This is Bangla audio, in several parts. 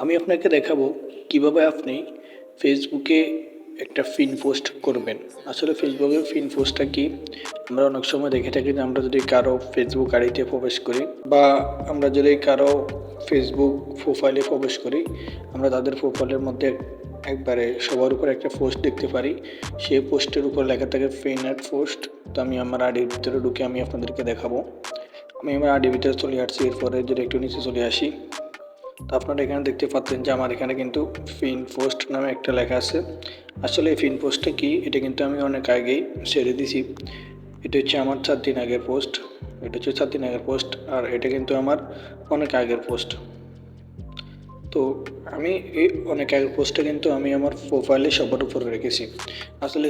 আমি আপনাকে দেখাবো কীভাবে আপনি ফেসবুকে একটা ফিন পোস্ট করবেন। আসলে ফেসবুকে ফিন পোস্টটা কি? আমরা অনেক সময় দেখে থাকি যে আমরা যদি কারও ফেসবুক আইডিতে প্রবেশ করি বা আমরা যদি কারও ফেসবুক প্রোফাইলে প্রবেশ করি, আমরা তাদের প্রোফাইলের মধ্যে একবারে সবার উপর একটা পোস্ট দেখতে পারি। সেই পোস্টের উপর লেখা থাকে ফিন অ্যাড পোস্ট তো আমি আমার আইডির ভিতরে ঢুকে আমি আপনাদেরকে দেখাবো। আমি আমার আইডির ভিতরে চলে আসছি, এরপরে যদি একটু নিচে চলে আসি। তো আপনারা এখানে দেখতে পাচ্ছেন যে আমার এখানে কিন্তু ফিন পোস্ট নামে একটা লেখা আছে। আসলে এই ফিন পোস্টটা কি? এটা কিন্তু আমি অনেক আগেই ছেড়ে দিছি। এটা হচ্ছে আমার চার দিন আগের পোস্ট এটা হচ্ছে চার দিন আগের পোস্ট আর এটা কিন্তু আমার অনেক আগের পোস্ট তো আমি এই অনেক আগের পোস্টটা কিন্তু আমি আমার প্রোফাইলে সবার উপরে রেখেছি। আসলে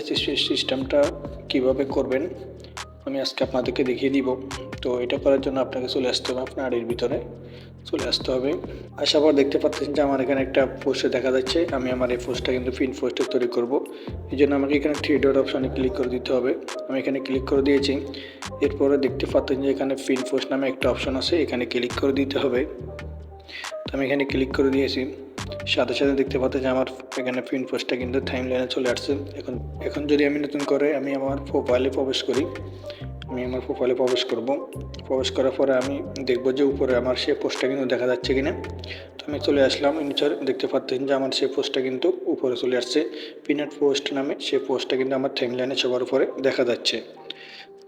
সিস্টেমটা কীভাবে করবেন আমি আজকে আপনাদেরকে দেখিয়ে দিব। তো এটা করার জন্য আপনাকে চলে আসতে হবে আপনার আড়ির ভিতরে। চলে আসতে হবে। আসার পর দেখতে পাচ্ছেন যে আমার এখানে একটা পোস্টে দেখা যাচ্ছে। আমি আমার এই পোস্টটা কিন্তু ফিন পোস্টে তৈরি করব। এই জন্য আমাকে এখানে থ্রি ডট অপশানে ক্লিক করে দিতে হবে। আমি এখানে ক্লিক করে দিয়েছি। এরপরে দেখতে পাচ্ছেন যে এখানে ফিন পোস্ট নামে একটা অপশান আছে, এখানে ক্লিক করে দিতে হবে। তো আমি এখানে ক্লিক করে দিয়েছি। সাথে সাথে দেখতে পাচ্ছেন যে আমার এখানে ফিন পোস্টটা কিন্তু টাইম লাইনে চলে আসছে। এখন এখন যদি আমি নতুন করে আমি আমার প্রোফাইলে প্রবেশ করি আমি আমার প্রোফাইলে প্রবেশ করব। প্রবেশ করার পরে আমি দেখব যে উপরে আমার সেই পোস্টটা কিন্তু দেখা যাচ্ছে কিনা। তো আমি চলে আসলাম নিচে দেখতে পাচ্ছেন যে আমার সেই পোস্টটা কিন্তু উপরে চলে আসছে। পিনাট পোস্ট নামে সেই পোস্টটা কিন্তু আমার থেমলাইনে লাইনে সবার উপরে দেখা যাচ্ছে।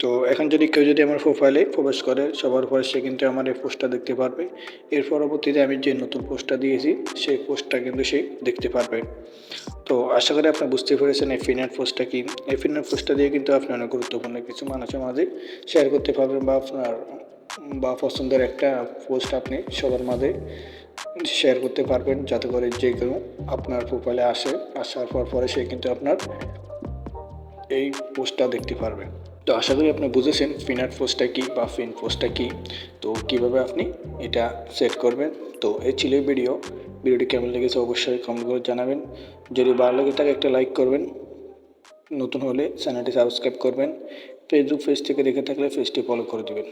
তো এখন যদি কেউ যদি আমার প্রোফাইলে প্রবেশ করে, সবার উপরে সে কিন্তু আমার এই পোস্টটা দেখতে পারবে। এর পরবর্তীতে আমি যে নতুন পোস্টটা দিয়েছি, সেই পোস্টটা কিন্তু সে দেখতে পারবে। তো আশা করি আপনি বুঝতে পেরেছেন এই ফিনার পোস্টটা কি। ফিনার পোস্টটা দিয়ে কিন্তু আপনি অনেক গুরুত্বপূর্ণ কিছু মানুষের মাঝে শেয়ার করতে পারবেন বা আপনার, বা পছন্দের একটা পোস্ট আপনি সবার মাঝে শেয়ার করতে পারবেন, যাতে করে যে কেউ আপনার প্রোফাইলে আসে, আসার পর পরে সে কিন্তু আপনার এই পোস্টটা দেখতে পারবে। তো আশা করি আপনি বুঝেছেন ফিনার ফোর্সটা কী বা ফিন ফোর্সটা কী। তো কীভাবে আপনি এটা সেট করবেন। তো এই ছিল ভিডিও। ভিডিওটি কেমন লেগেছে অবশ্যই কমেন্ট করে জানাবেন। যদি ভালো লাগে তাকে একটা লাইক করবেন। নতুন হলে চ্যানেলটি সাবস্ক্রাইব করবেন। ফেসবুক পেজ থেকে দেখে থাকলে পেজটি ফলো করে দেবেন।